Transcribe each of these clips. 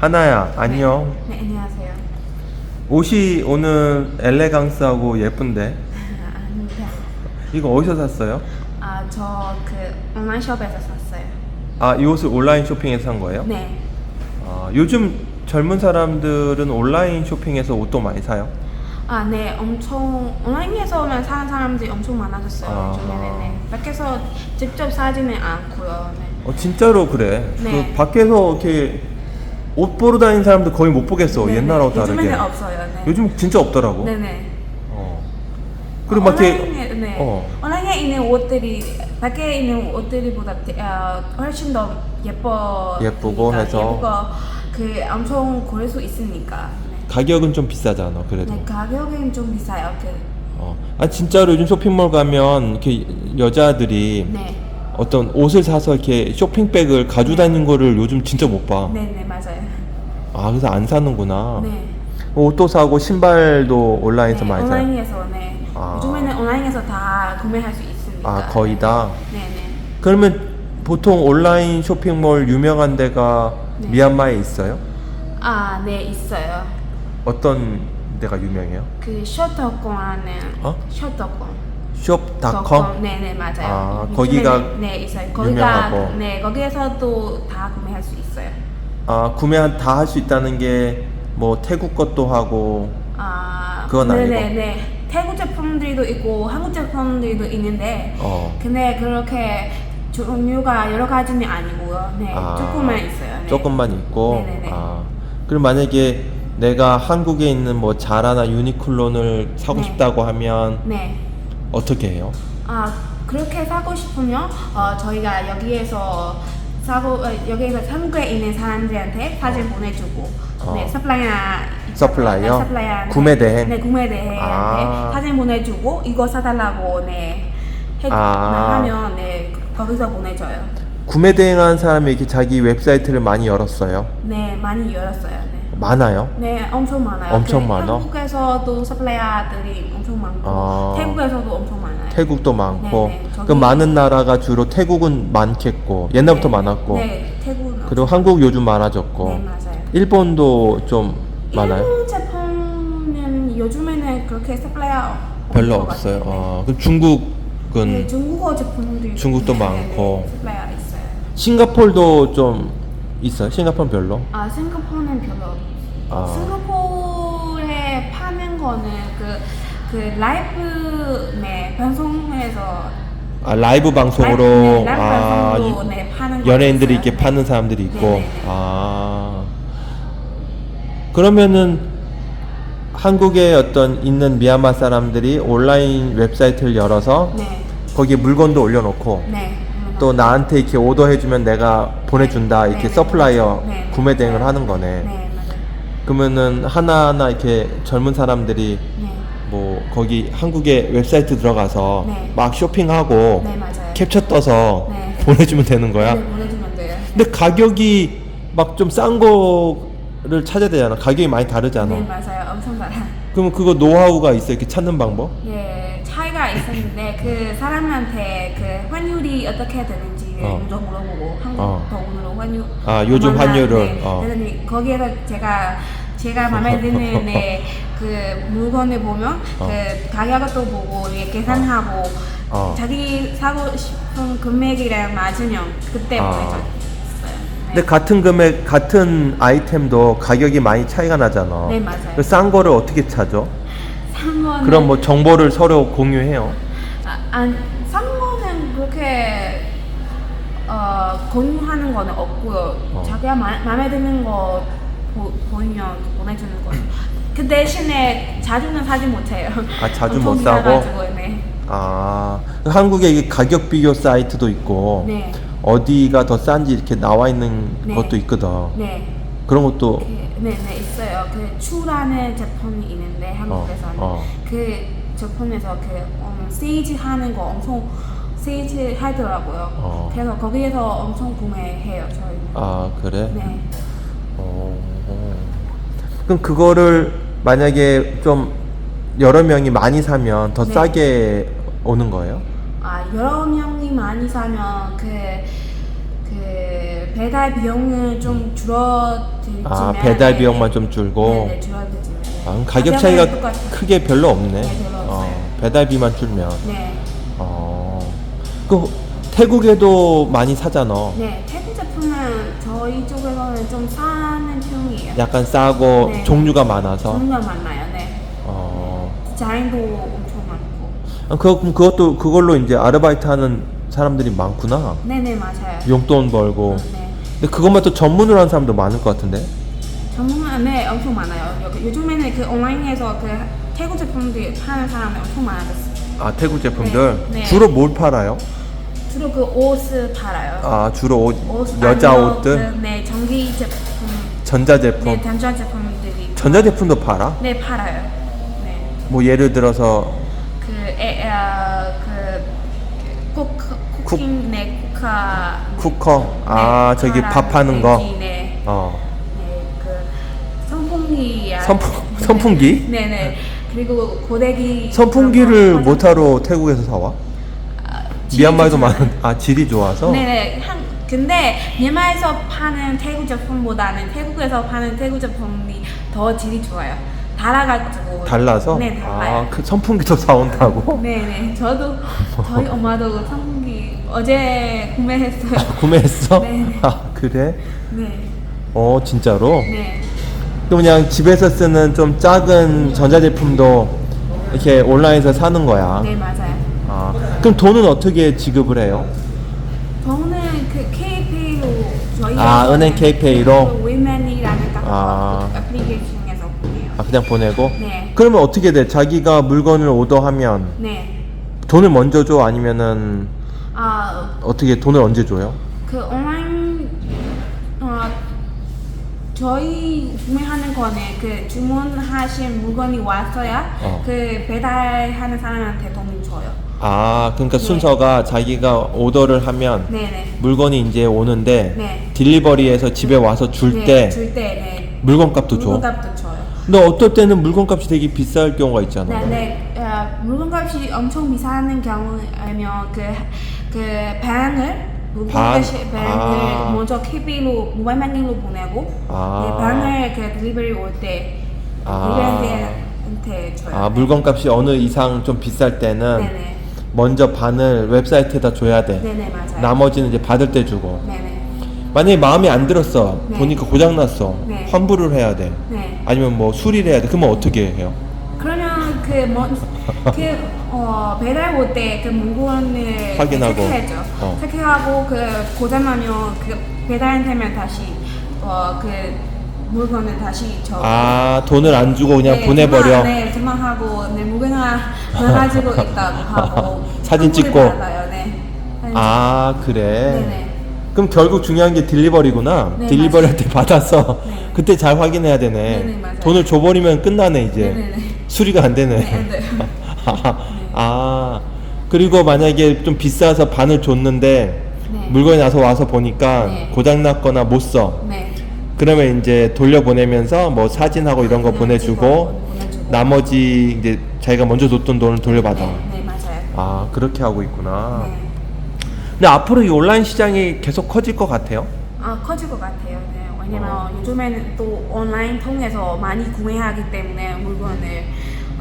하나야, 안녕. 네, 안녕하세요. 옷이 오늘 엘레강스하고 예쁜데. 아닙니다. 이거 어디서 샀어요? 아, 저 그 온라인 숍에서 샀어요. 아, 이 옷을 온라인 쇼핑에서 산 거예요? 네. 아, 요즘 젊은 사람들은 온라인 쇼핑에서 옷도 많이 사요? 아, 네, 엄청 온라인에서만 사는 사람들이 엄청 많아졌어요. 아. 요즘에는 네. 밖에서 직접 사지는 않고요. 네. 어, 진짜로 그래. 네. 그 밖에서 이렇게 옷 보러 다니는 사람들 거의 못 보겠어. 네, 옛날하고 네. 다르게. 요즘에는 없어요. 네. 요즘 진짜 없더라고. 네네. 어. 그리고 막 이렇게 온라인에, 네. 어. 온라인에 있는 옷들이 밖에 있는 옷들이보다 어, 훨씬 더 예뻐 예쁘고 해서. 예쁘고 그 엄청 고를 수 있으니까 네. 가격은 좀 비싸잖아. 그래도. 네, 가격은 좀 비싸요. 그, 어. 아 진짜로 요즘 쇼핑몰 가면 이렇게 여자들이 네, 어떤 옷을 사서 이렇게 쇼핑백을 가지고 다니는 거를 요즘 진짜 못 봐. 네, 네 맞아요. 아 그래서 안 사는구나. 네. 옷도 사고 신발도 온라인에서 네, 많이 사요. 온라인에서 네. 아. 요즘에는 온라인에서 다 구매할 수 있으니까. 아 거의 다. 네, 네. 그러면 보통 온라인 쇼핑몰 유명한 데가 네. 미얀마에 있어요? 아, 네 있어요. 어떤 데가 유명해요? 그 셔터콘하는 어? 셔터콘. shop.com? 네, 네 맞아요. 아, 요즘에는- 거기가 네 있어요. 거기가 유명하고. 네 거기에서도 다 구매할 수 있어요. 아 구매 다 할 수 있다는 게 뭐 태국 것도 하고 아 그건 네, 아니고. 네, 네. 태국 제품들도 있고 한국 제품들도 있는데 어. 근데 그렇게 종류가 여러 가지는 아니고요. 네 아, 조금만 있어요. 네. 조금만 있고. 네네네. 아 그럼 만약에 내가 한국에 있는 뭐 자라나 유니클론을 사고 네. 싶다고 하면 네. 어떻게 해요? 아 그렇게 사고 싶으면 어, 저희가 여기에서 사고 어, 여기에서 한국에 있는 사람들한테 사진 보내주고 어. 네 서플라이어 서플라이어? 네, 서플라이어한테 구매 대행? 네 구매 대행한테 아. 사진 보내주고 이거 사달라고 네 해, 아. 하면 네 거기서 보내줘요. 구매 대행한 사람이 이렇게 자기 웹사이트를 많이 열었어요. 네 많이 열었어요. 네. 많아요. 네, 엄청 많아요. 엄청 그 많아? 한국에서도 서플라이어들이 엄청 많고 아. 태국에서도 엄청 많아요. 태국도 많고. 네, 네. 저기- 그 많은 나라가 주로 태국은 많겠고 옛날부터 네, 많았고. 네, 태국은 그리고 한국 요즘 많아졌고. 네 맞아요. 일본도 좀 많아요. 일본 제품은 요즘에는 그렇게 서플라이어 별로 것 없어요. 같아요. 어, 그럼 중국은 네, 중국어 제품들이 중국도 네, 많고. 네, 네, 서플라이어 있어요. 싱가폴도 좀 있어요. 싱가폴 별로. 아 싱가포르는 별로 없어요. 아. 싱가포르에 파는 거는 그, 그 라이브 네 방송에서 아 라이브 방송으로 라이브, 네, 라이브 아 방송으로, 유- 네, 파는 거 연예인들이 있어요. 이렇게 네. 파는 사람들이 있고 네, 네, 네. 아 그러면은 한국에 어떤 있는 미얀마 사람들이 온라인 웹사이트를 열어서 네, 거기에 물건도 올려놓고 네. 또 나한테 이렇게 오더해주면 내가 보내준다 이렇게 네, 네, 서플라이어 네, 네. 구매 대행을 하는 거네. 네, 맞아요. 그러면은 하나하나 이렇게 젊은 사람들이 네, 뭐 거기 한국의 웹사이트 들어가서 네. 막 쇼핑하고 네 맞아요. 캡처 떠서 네. 보내주면 되는 거야. 네, 보내주면 돼요. 근데 가격이 막 좀 싼 거를 찾아야 되잖아. 가격이 많이 다르잖아. 네 맞아요. 엄청 달아요. 그러면 그거 노하우가 있어 이렇게 찾는 방법? 예, 차이가 있었는데 그 사람한테 그 환율이 어떻게 되는지 어. 먼저 물어보고 한국 어. 돈으로 환율 아, 요즘 얼마나, 환율을, 네. 어. 그래서 거기에서 제가 제가 마음에 드는 네, 그 물건을 보면 어. 그 가격을 또 보고 이렇게 계산하고 어. 자기 사고 싶은 금액이랑 맞으면 그때 아. 보내줬어요. 근데 같은 금액 같은 아이템도 가격이 많이 차이가 나잖아. 네, 맞아요. 그싼 거를 어떻게 찾 아? 산 거는 그럼 뭐 정보를 서로 공유해요. 아, 안, 싼 거는 그렇게 어, 공유하는 거는 없고요. 어. 자기가 마, 마음에 드는 거 보, 보이면 보내주는 거예요. 그 대신에 자주는 사지 못해요. 아, 자주 엄청 못 사고? 비싸가지고, 네. 아 한국에 이게 가격 비교 사이트도 있고 네. 어디가 더 싼지 이렇게 나와 있는 네. 것도 있거든. 네. 그런 것도 그, 네, 네, 있어요. 그 추라는 제품이 있는데 한국에서는 어. 그 제품에서 그 음, 세일즈 하는 거 엄청 세일즈 하더라고요. 어. 그래서 거기에서 엄청 구매해요, 저희는. 아 그래? 네. 어, 어. 그럼 그거를 만약에 좀 여러 명이 많이 사면 더 네. 싸게 오는 거예요? 아 여러 명이 많이 사면 그, 그 배달 비용은 좀 줄어들지만 아 배달 네, 비용만 좀 줄고 네, 네, 줄어들지만 아, 그럼 가격 가격은 차이가 똑같아요. 크게 별로 없네. 네, 별로 없어요. 배달비만 줄면. 네. 어. 그 태국에도 많이 사잖아. 네, 태국 제품은 저희 쪽에서는 좀 싸는 편이에요. 약간 싸고 네. 종류가 많아서. 종류가 많아요. 네. 어. 디자인도 엄청 많고. 아, 그 그럼 그것도 그걸로 이제 아르바이트 하는 사람들이 많구나. 네네 맞아요. 용돈 벌고. 네. 근데 그것만 또 전문으로 하는 사람도 많을 것 같은데. 정말 네 엄청 많아요. 요즘에는 그 온라인에서 그 태국 제품들 파는 사람이 엄청 많아졌어요. 아 태국 제품들 네, 네. 주로 뭘 팔아요? 주로 그 옷을 팔아요. 아 주로 옷, 옷 여자 아니면 옷들, 그, 네 전기 제품, 전자 제품. 네 전자 제품들이 전자 제품도 팔아? 네 팔아요. 네. 뭐 예를 들어서 그, 에, 어, 그, 쿠크, 쿠킹, 네, 쿠카. 쿠커. 아 네, 저기 밥하는 거. 네. 어. 네, 그, 선풍기. 선풍- 선풍기? 네네. 그리고 고데기. 선풍기를 거 못하러 태국에서 사와? 아, 미얀마에도. 많은 아 질이 좋아서. 네네. 한, 근데 미얀마에서 파는 태국 제품보다는 태국에서 파는 태국 제품이 더 질이 좋아요. 달아가지고. 달라서? 네, 달라요. 아그 선풍기도 사온다고? 네네. 저도 저희 엄마도 선풍기 어제 구매했어요. 구매했어? 네. 아 그래? 네. 어 진짜로? 네. 그럼 그냥 집에서 쓰는 좀 작은 전자제품도 이렇게 온라인에서 사는 거야. 네 맞아요. 아 그럼 돈은 어떻게 지급을 해요? 저는 그 K페이로 저희 아, 은행 K페이로? 그 아. 애플리케이션에서 보내요. 아 그냥 보내고? 네. 그러면 어떻게 돼? 자기가 물건을 오더하면 네. 돈을 먼저 줘 아니면은 아, 어떻게 돈을 언제 줘요? 그 온라인 어 저희 구매하는 거는 그 주문하신 물건이 왔어야 어. 그 배달하는 사람한테 돈을 줘요. 아 그러니까 네. 순서가 자기가 오더를 하면 네네. 물건이 이제 오는데 네. 딜리버리에서 집에 와서 줄때 네, 줄때 네. 물건값도 줘. 물건값도 줘요. 근데 어떨 때는 물건값이 되게 비쌀 경우가 있잖아. 네, 네. 어, 물건값이 엄청 비싼 경우면 그, 그 반을 물건값이 반? 반을 아. 먼저 KB로 모바일 마케팅로 보내고 아. 네, 반을 그 딜리버리 올때 아. 딜리버리한테 줘요. 아 물건값이 어느 이상 좀 비쌀 때는 네네. 먼저 반을 웹사이트에다 줘야 돼. 네네 맞아요. 나머지는 이제 받을 때 주고. 네네. 만약에 마음에 안 들었어. 네. 보니까 고장 났어. 네. 환불을 해야 돼. 네. 아니면 뭐 수리를 해야 돼. 그러면 어떻게 해요? 그러면 그먼그 어, 배달 올 때 그 물건을 확인하고. 체크해죠. 어. 체크하고 그 고장나면 그 배달되면 다시 어 그 물건을 다시 저 아 돈을 안 주고 그냥 네, 보내버려. 전화, 네, 전화하고 네, 무게나 가지고 있다고 하고 사진 찍고. 받아요, 네. 사진 아 그래. 네네. 그럼 결국 중요한 게 딜리버리구나. 네, 딜리버리 할 때 받아서 네. 그때 잘 확인해야 되네. 네 네, 맞아요. 돈을 줘버리면 끝나네 이제. 네네네. 수리가 안 되네. 네, 안 돼요. 아 그리고 만약에 좀 비싸서 반을 줬는데 네. 물건이 나서 와서 보니까 네. 고장 났거나 못 써. 네. 그러면 이제 돌려보내면서 뭐 사진하고 이런 거 보내주고. 나머지 이제 자기가 먼저 줬던 돈을 돌려받아. 네, 네, 맞아요. 아 그렇게 하고 있구나. 네. 근데 앞으로 이 온라인 시장이 계속 커질 것 같아요. 아 커질 것 같아요. 네. 왜냐면 어. 요즘에는 또 온라인 통해서 많이 구매하기 때문에 물건을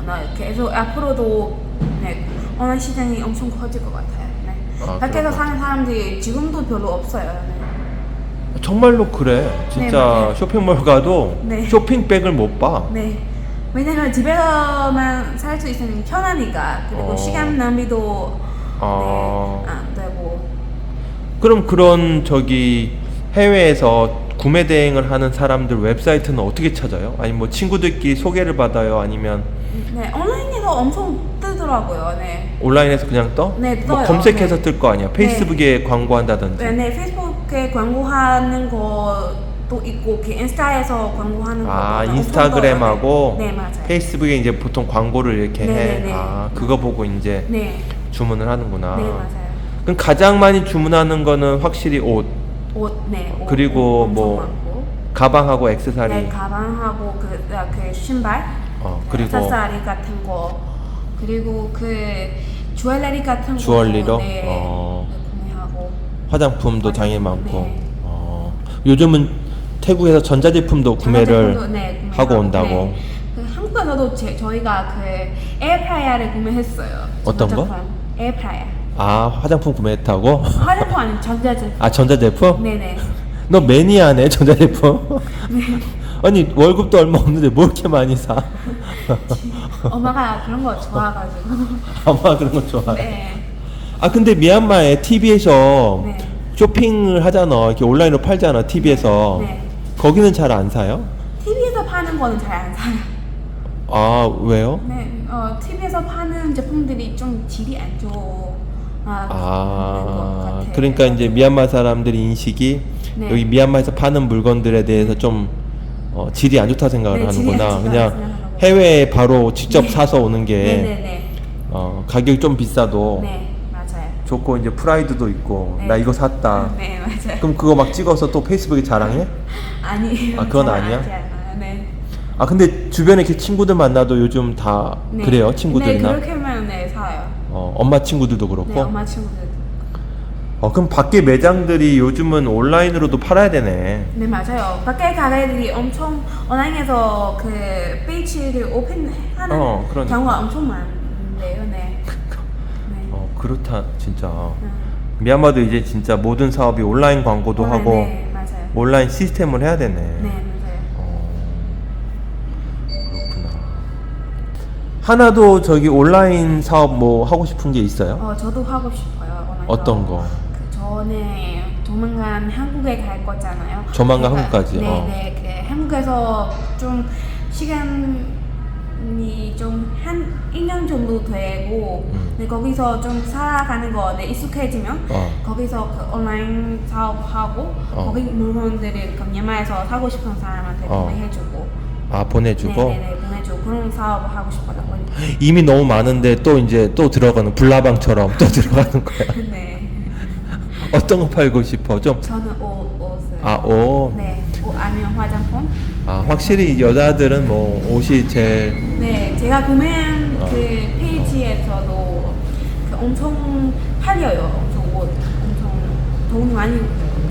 어, 계속 앞으로도 네, 온라인 시장이 엄청 커질 것 같아요. 네. 아, 밖에서 그런가? 사는 사람들이 지금도 별로 없어요. 네. 정말로 그래. 진짜 맞아요. 쇼핑몰 가도 네. 쇼핑백을 못 봐. 네. 왜냐면 집에서만 살 수 있으면 편하니까 그리고 어. 시간 낭비도 어. 네, 안 되고 그럼 그런 저기 해외에서 구매 대행을 하는 사람들 웹사이트는 어떻게 찾아요? 아니 뭐 친구들끼리 소개를 받아요? 아니면 네 온라인에서 엄청 뜨더라고요. 네. 온라인에서 그냥 떠? 네, 뭐 떠요. 검색해서 네. 뜰거 아니야? 페이스북에 광고한다든지. 네, 네, 페이스북에 광고하는 것도 있고 그 인스타에서 광고하는 것도 아 인스타그램하고. 네, 네 맞아요. 페이스북에 이제 보통 광고를 이렇게 네, 해. 네, 네. 아 그거 보고 이제 네, 주문을 하는구나. 네 맞아요. 그럼 가장 많이 주문하는 거는 확실히 옷, 옷, 네. 옷, 그리고 엄청 뭐 많고. 가방하고 액세서리. 네, 가방하고 그, 아, 그 신발, 어 그리고 액세서리 같은 거, 그리고 그 주얼리 같은 거, 주얼리로? 네, 어. 네, 구매하고. 화장품도 당연히 많고. 네. 어. 요즘은 태국에서 전자제품도 구매를 전자제품도, 네, 구매하고, 하고 온다고. 네. 그 한국에서도 제, 저희가 그 에어프라이어를 구매했어요. 어떤 거? 전자제품. 에어프라이어. 아 화장품 구매했다고? 화장품 아닌 전자제품. 아 전자제품? 네네. 너 매니아네 전자제품? 아니 월급도 얼마 없는데 뭐 이렇게 많이 사? 엄마가 그런 거 좋아가지고. 아마 그런 거 좋아해. 네. 아 근데 미얀마에 TV에서 네. 쇼핑을 하잖아. 이렇게 온라인으로 팔잖아. TV에서. 네. 거기는 잘 안 사요? TV에서 파는 거는 잘 안 사요. 아 왜요? 네, 어, TV에서 파는 제품들이 좀 질이 안 좋아. 것아 같아요. 그러니까 이제 미얀마 사람들이 인식이 네. 여기 미얀마에서 파는 물건들에 대해서 좀 어, 질이 안 좋다 생각을 네, 질이 안 하는구나. 좋다고 그냥 생각하고. 해외에 바로 직접 네. 사서 오는 게 네네네. 어, 가격이 좀 비싸도 네, 맞아요. 좋고 이제 프라이드도 있고 네. 나 이거 샀다. 네, 맞아요. 그럼 그거 막 찍어서 또 페이스북에 자랑해? 아니에요. 아, 그건 잘 아니야? 않아요. 네. 아 근데 주변에 이렇게 친구들 만나도 요즘 다 네. 그래요 친구들이나 네, 그렇게 하면 네, 사요. 어, 엄마 친구들도 그렇고 네, 엄마 친구들. 어, 그럼 밖에 매장들이 요즘은 온라인으로도 팔아야 되네 네, 맞아요. 밖에 가게들이 엄청 온라인에서 그 페이지를 오픈하는 어, 그러니까. 경우가 엄청 많은데요. 네. 네. 어 그렇다 진짜 음. 미얀마도 이제 진짜 모든 사업이 온라인 광고도 온라인, 하고 네, 맞아요. 온라인 시스템을 해야 되네 네, 맞아요. 어, 그렇구나 하나도 저기 온라인 사업 뭐 하고 싶은 게 있어요? 어, 저도 하고 싶어요. 온라인 어떤. 거? 그 전에 조만간 한국에 갈 거잖아요. 조만간 한국까지, 네, 어. 네. 그 한국에서 좀 시간이 좀 한 1년 정도 되고 음. 네, 거기서 좀 살아가는 거 네, 익숙해지면 어. 거기서 그 온라인 사업하고 어. 거기 물건들을 그 미얀마에서 사고 싶은 사람한테 어. 구매해주고 아 보내주고 네네네 보내주고 그런 사업을 하고 싶어요. 이미 너무 많은데 또 이제 또 들어가는 불나방처럼 또 들어가는 거야 네. 어떤 거 팔고 싶어 좀 저는 옷, 옷을 아, 옷. 네, 옷 아니면 화장품. 아, 확실히 여자들은 뭐 옷이 제일 네, 제가 구매한 어. 그 페이지에서도 그 엄청 팔려요. 엄청 옷, 엄청 돈 많이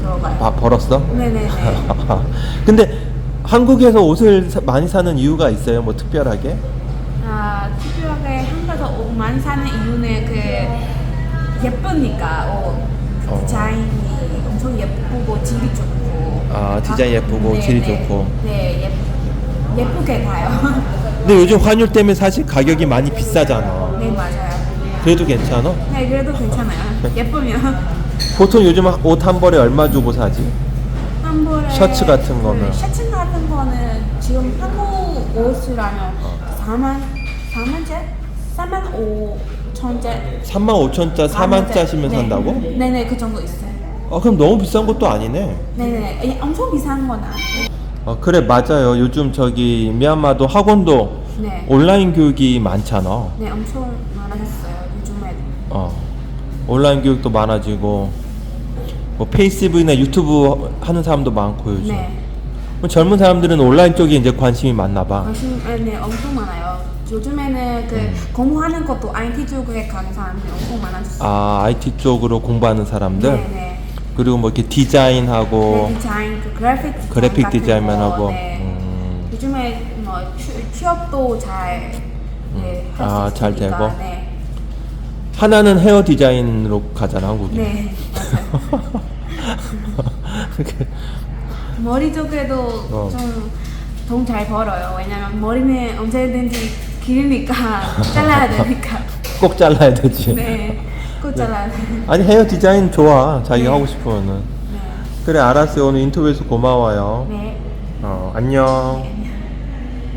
들어가요. 아, 벌었어? 네네네. 근데 한국에서 옷을 사- 많이 사는 이유가 있어요? 뭐 특별하게? 아, 특별하게 한국에서 옷 많이 사는 이유는 그 예쁘니까 옷그 어. 디자인이 엄청 예쁘고 질이 좋고. 아, 디자인 예쁘고 네, 질이 네. 좋고. 네, 예, 예쁘게 가요. 근데 요즘 환율 때문에 사실 가격이 많이 비싸잖아. 네, 맞아요. 그래도 괜찮아? 네, 그래도 괜찮아요. 예쁘면. 보통 요즘 옷 한 벌에 얼마 주고 사지? 한 벌에 셔츠 같은 거는? 그 셔츠 같은 거는 지금 한국 옷이라면 어. 4만 4만째? 4만 5 천째 3만 5천짜, 4만짜시면 산다고? 네네 그 정도 있어요. 아, 그럼 너무 비싼 것도 아니네. 네네 이- 엄청 비싼 건 아니에요. 아, 그래, 맞아요. 요즘 저기 미얀마도 학원도 네. 온라인 교육이 많잖아. 네 엄청 많아졌어요 요즘에. 어, 온라인 교육도 많아지고 뭐 페이스북이나 유튜브 하는 사람도 많고 요즘 네뭐 젊은 사람들은 온라인 쪽에 이제 관심이 많나 봐. 관심 네, 네 엄청 많아요. 요즘에는 그 음. 공부하는 것도 IT 쪽에 가는 사람들이 엄청 많아졌어요. 아 IT 쪽으로 공부하는 사람들 네네. 그리고 뭐 이렇게 디자인하고 네, 디자인 그 그래픽 디자인 그래픽 같은 디자인만 거, 하고 네. 음, 요즘에 뭐 취, 취업도 잘 네, 할수 아, 잘 있으니까, 되고? 네. 하나는 헤어 디자인으로 가잖아 한국에. 네. 머리 쪽에도 어. 좀 돈 잘 벌어요. 왜냐면 머리는 언제든지 기르니까 잘라야 되니까. 꼭 잘라야 되지. 네, 꼭 잘라야 돼. 아니 헤어 디자인 좋아 자기가 네. 하고 싶으면은. 네, 그래 알았어요 오늘 인터뷰에서 고마워요. 네. 어 안녕. 안녕.